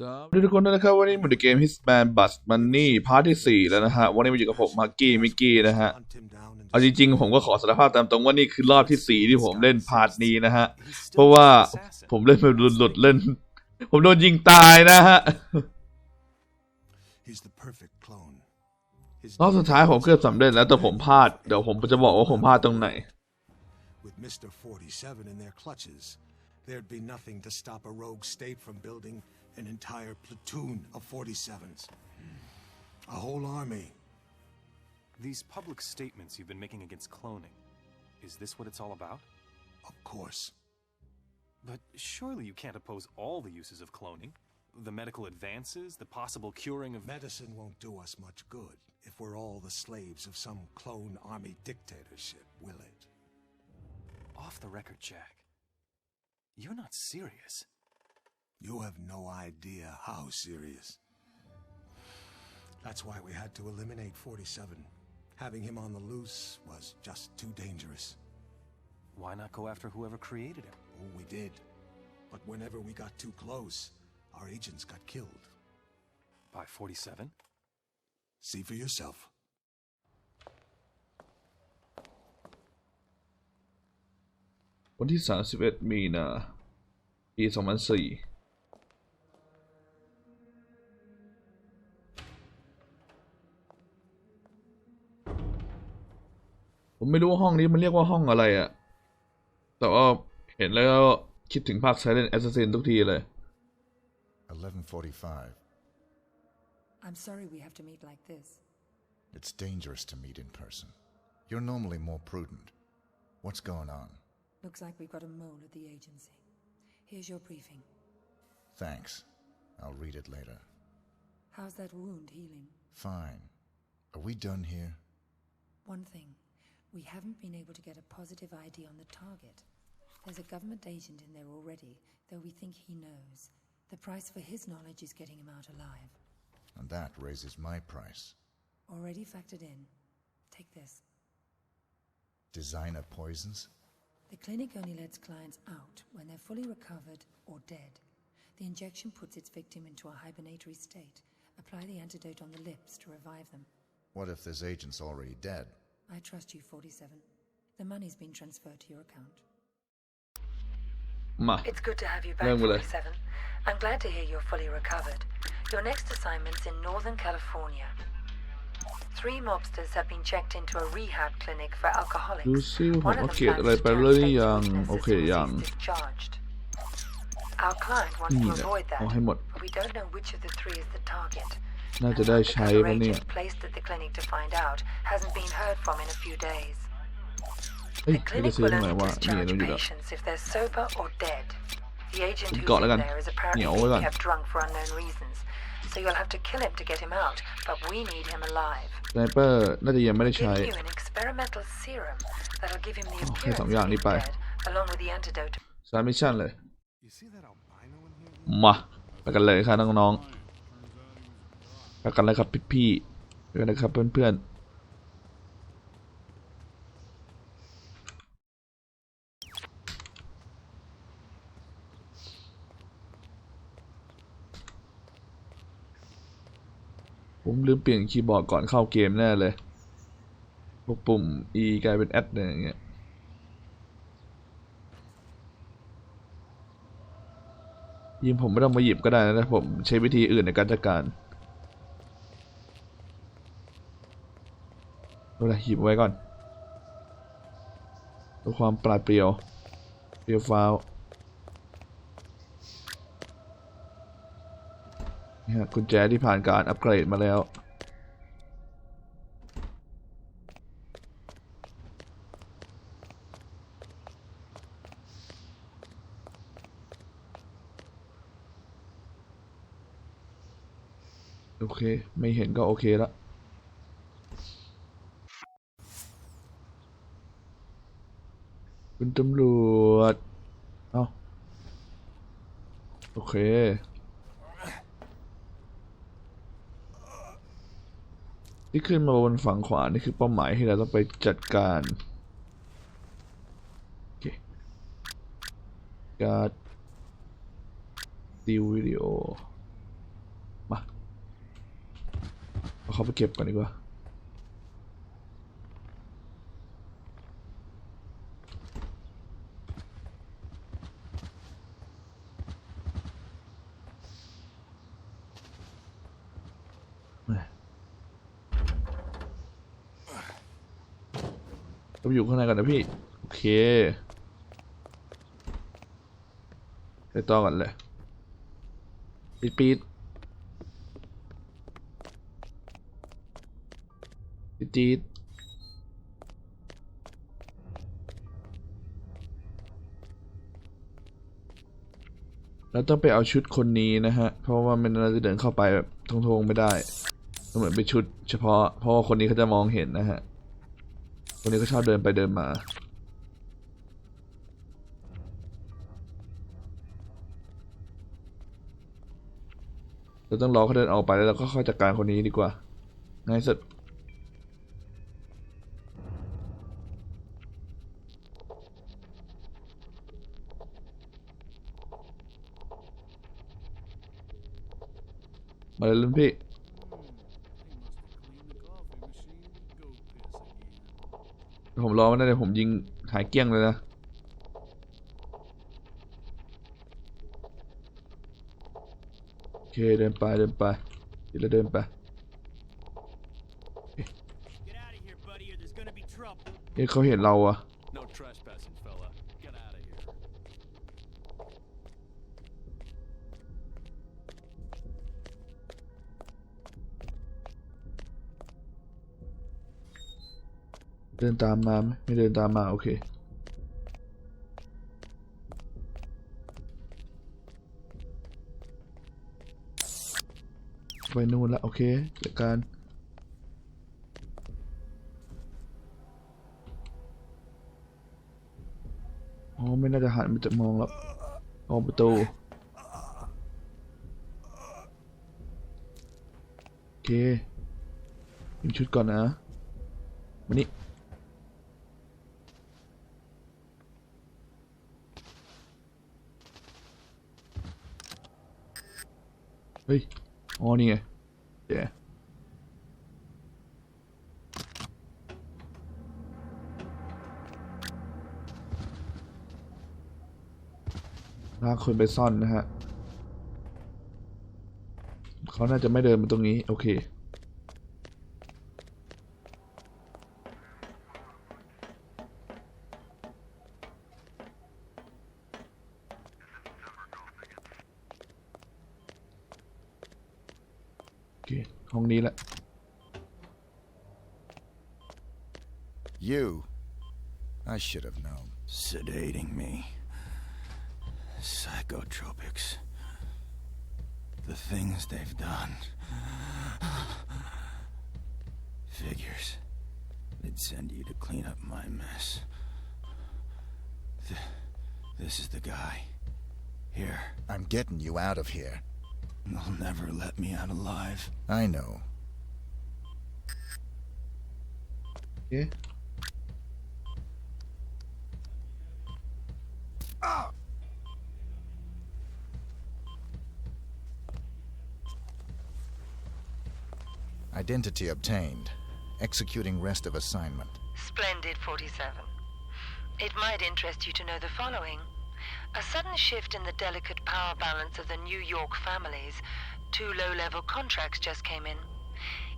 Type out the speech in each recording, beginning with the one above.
สวัสดีทุกคนด้วยนะครับวันนี้มาดูเกม Hitman Bus Money พาร์ทที่ 4 แล้วนะฮะวันนี้มาอยู่กับผมมาร์กี้มิกกี้นะฮะเอาจริงๆ ผมก็ขอสารภาพตามตรงว่านี่คือรอบที่ 4 ที่ผมเล่นพาร์ทนี้นะฮะเพราะว่าผมเล่นแบบหลุดๆเล่น ผมโดนยิงตายนะฮะ He's the perfect clone. His รอบสุดท้ายผมเกือบสำเร็จแล้วแต่ผมพลาดเดี๋ยวผมจะบอกว่าผมพลาดตรงไหน With Mr. 47 in their clutches, there'd be nothing to stop a rogue state from building an entire platoon of 47s. A whole army. These public statements you've been making against cloning, is this what it's all about? Of course. But surely you can't oppose all the uses of cloning. The medical advances, the possible curing of. Medicine won't do us much good if we're all the slaves of some clone army dictatorship, will it? Off the record, Jack. You're not serious. You have no idea how serious. That's why we had to eliminate 47. Having him on the loose was just too dangerous. Why not go after whoever created him? Oh, we did. But whenever we got too close, our agents got killed. By 47? See for yourself. På de samme mener, 1. ผมไม่รู้ว่าห้องนี้มันเรียกว่าห้องอะไรอะแต่ว่าเห็นแล้วคิดถึงภาค Silent Assassin ทุกทีเลย 1145. I'm sorry we have to meet like this. It's dangerous to meet in person. You're normally more prudent. What's going on? Looks like we've got a mole at the agency. Here's your briefing. Thanks. I'll read it later. How's that wound healing? Fine. Are we done here? One thing, we haven't been able to get a positive ID on the target. There's a government agent in there already, though we think he knows. The price for his knowledge is getting him out alive. And that raises my price. Already factored in. Take this. Designer poisons? The clinic only lets clients out when they're fully recovered or dead. The injection puts its victim into a hibernatory state. Apply the antidote on the lips to revive them. What if this agent's already dead? I trust you, 47. The money's been transferred to your account. มา It's good to have you back, Then we'll, uh, 47. I'm glad to hear you're fully recovered. Your next assignment's in Northern California. Three mobsters have been checked into a rehab clinic for alcoholics. ดูซิว่าผม One อั of ป them เกรด plans อะไร to ไป turn หรือ state ยัง witness โอ as เค soon as ยัง he's discharged. Our client wants นี่ to แหละ avoid that, เอาให้หมด but we don't know which of the three is the target. น่าจะได้ใช้ The ปะเนี่ย agent placed at the clinic to find out hasn't been heard from in a few days. เอ้ย The ไม่ได้ clinic ซื้อ will ตรงไหน only วะนี่ discharge รู้อยู่แล้ว patients if they're sober or dead. The agent Cũng who's gọn lại in gần. there is apparently Nhỏ quá gần. kept drunk for unknown reasons. So you'll have to kill him to get him out, but we need him alive. สไนเปอร์น่าจะยังไม่ได้ Give ใช้ you an experimental serum that'll give him the โอเค appearance สอง of อย่าง being นี้ไป dead, along with the antidote. สายมิชชั่นเลย You see that albino in here? มา ไปกันเลยครับน้องๆ ไปกันเลยครับพี่ๆไปกันเลยครับเพื่อนๆผมลืมเปลี่ยนคีย์บอร์ดก่อนเข้าเกมแน่เลยพวกปุ่ม E กลายเป็น S อย่างเงี้ย ยิงผมไม่ต้องมาหยิบก็ได้นะผมใช้วิธีอื่นในการจัดการ ดูนะหยิบไว้ก่อนเพื่อความปราดเปรียวเปรียวฟ้าวนี่ฮะกุญแจที่ผ่านการอัปเกรดมาแล้วโอเค ไม่เห็นก็โอเคละ ตำรวจ เอาโอเคที่ขึ้นมาบนฝั่งขวา นี่คือเป้าหมายที่เราต้องไปจัดการโอเคการดิววิดีโอ มา เอาเขาไปเก็บก่อนดีกว่า ต้องอยู่ข้างในก่อนนะพี่ โอเคไปต่อก่อนเลยปีดปีดปีดจีดแล้วต้องไปเอาชุดคนนี้นะฮะ เพราะว่ามันน่าจะเดินเข้าไปแบบทงๆไม่ได้มันเหมือนเป็นชุดเฉพาะ เพราะว่าคนนี้เขาจะมองเห็นนะฮะ คนนี้ก็ชอบเดินไปเดินมา เราต้องรอเขาเดินออกไปแล้วเราก็ค่อยจัดการคนนี้ดีกว่า ง่ายสุดมาเลยลุงพี่ ผม รอไม่ได้เลยผมยิงหายเกลี้ยงเลยนะโอเคเดินไปเดินไปเดี๋ยวเราเดินไป Get out of here, buddy, or there's gonna be trouble. เอ๊ะเขาเห็นเราอะ เดินตามมาไหมไม่เดินตามมา โอเคไปนู่นละโอเคจัดการอ๋อไม่น่าจะหันไปจะมองแล้วออกประตูโอเคเปลี่ยนชุดก่อนนะมานี่ เฮ้ย อ๋อนี่ไงเดี๋ยลากคนไปซ่อนนะฮะ เขาน่าจะไม่เดินมาตรงนี้ โอเค You. I should have known. Sedating me. Psychotropics. The things they've done. Figures. They'd send you to clean up my mess. Th- this is the guy. Here. I'm getting you out of here. They'll never let me out alive. I know. โ Identity obtained. Executing rest of assignment. Splendid, 47. It might interest you to know the following. A sudden shift in the delicate power balance of the New York families. Two low-level contracts just came in.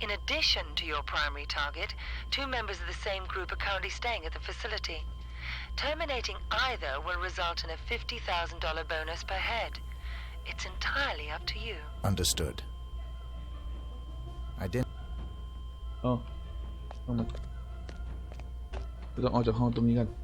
In addition to your primary target, two members of the same group are currently staying at the facility. Terminating either will result in a $50,000 bonus per head. It's entirely up to you. Understood. I didn't. Oh. Dobra. Pytam ojca, to.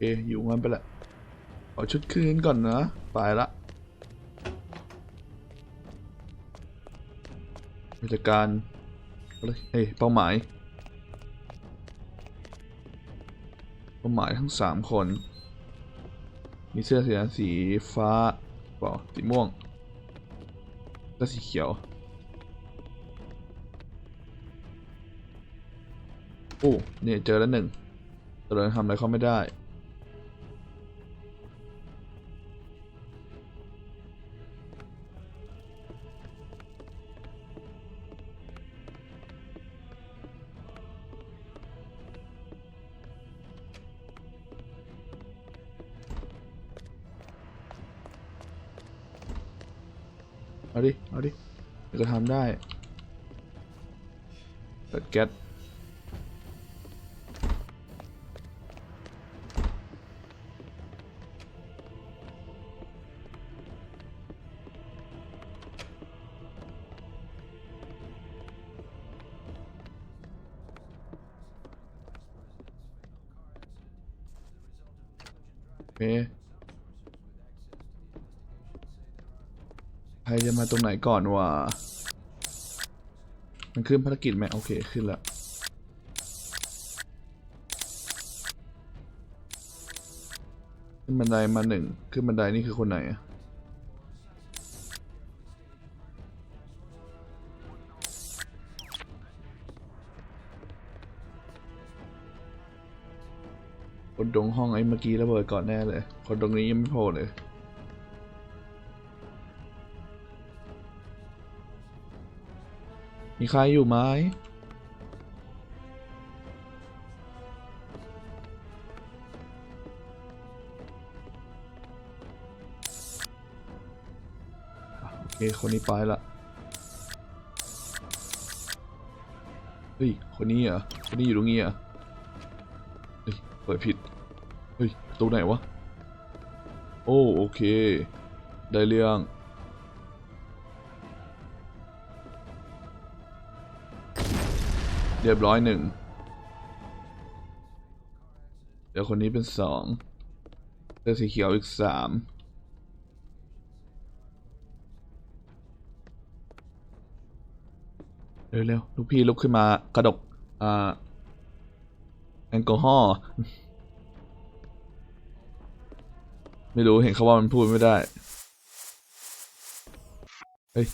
เออยู่งั้นไปแหละขอาชุดคืนก่อนนะไปละผู้จัดการเอาเลยเอ้ยเป้าหมาย เป้าหมายทั้งสามคน มีเสื้อสีสีฟ้าเปล่าสีม่วง แล้วสีเขียว โอ้ เนี่ยเจอแล้วหนึ่งแต่เราทำอะไรเขาไม่ได้ เอาดิ เอาดิเดี๋ยวก็ทำได้เปิดแก๊สโอเค รจะมาตรงไหนก่อนวะ มันขึ้นภารกิจไหมโอเคขึ้นแล้วขึ้นบันไดมาหนึ่งขึ้นบันไดนี่คือคนไหนอะคนตรงห้องไอ้เมื่อกี้ระเบิดก่อนแน่เลย คนตรงนี้ยังไม่โผล่เลย มีใครอยู่ไหมอะโอเค คนนี้ไปละเฮ้ย คนนี้เหรอ คนนี้อยู่ตรงนี้เหรอ เฮ้ย เปิดผิด เฮ้ยประตูไหนวะ โอ้ โอเค ได้เรื่อง เรียบร้อยหนึ่งเดี๋ยวคนนี้เป็นสองเสื้อสีเขียวอีกสามเร็วๆลูกพี่ลุกขึ้นมากระดกอ่าแอลกอฮอล์ไม่รู้เห็นเขาว่ามันพูดไม่ได้ เฮ้ย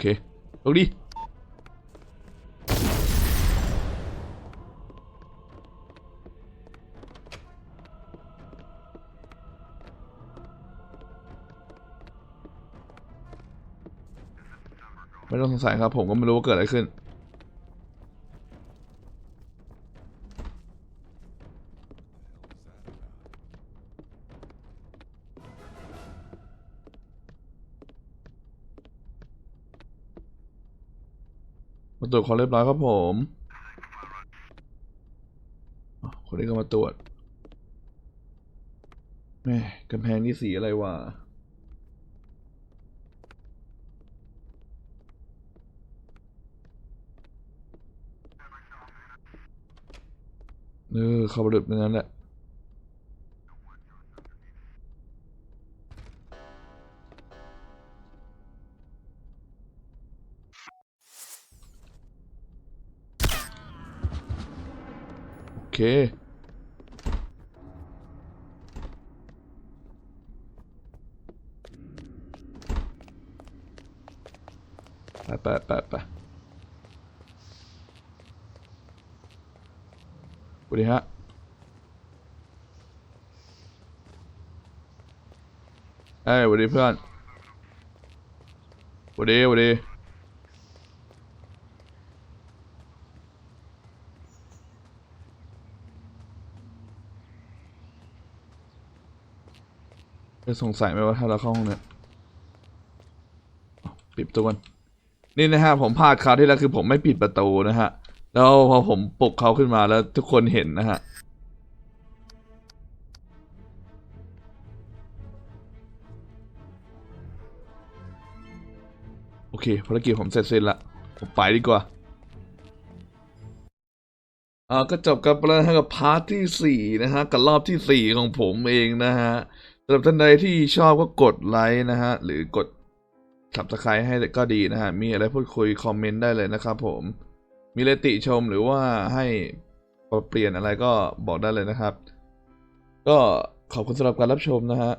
เคลงดิไม่ต้องสงสัยครับ ผมก็ไม่รู้ว่าเกิดอะไรขึ้น ตรวจขอเรียบร้อยครับผม คนนี้ก็มาตรวจแม่กำแพงนี่สีอะไรวะเออเข้าไปดึบในนั้นแหละ เคไปไปไปไปสวัสดีฮะเอ้ยสวัสดีเพื่อนสวัสดีสวัสดี จะสงสัยไหมว่าถ้าเราเข้าห้องเนี่ยอ้ปิดประตูกันนี่นะฮะผมพลาดคราวที่แล้วคือผมไม่ปิดประตูนะฮะ แล้วพอผมปลุกเขาขึ้นมาแล้วทุกคนเห็นนะฮะโอเคภารกิจผมเสร็จสิ้นละผมไปดีกว่าอ่าก็จบกันไปแล้วกับพาร์ทที่สี่นะฮะ กับรอบที่สี่ของผมเองนะฮะ สำหรับท่านใดที่ชอบก็กดไลค์นะฮะ หรือกด subscribe ให้ก็ดีนะฮะ มีอะไรพูดคุยคอมเมนต์ได้เลยนะครับผม มีอะไรติชมหรือว่าให้ปรับเปลี่ยนอะไรก็บอกได้เลยนะครับ ก็ขอบคุณสำหรับการรับชมนะฮะ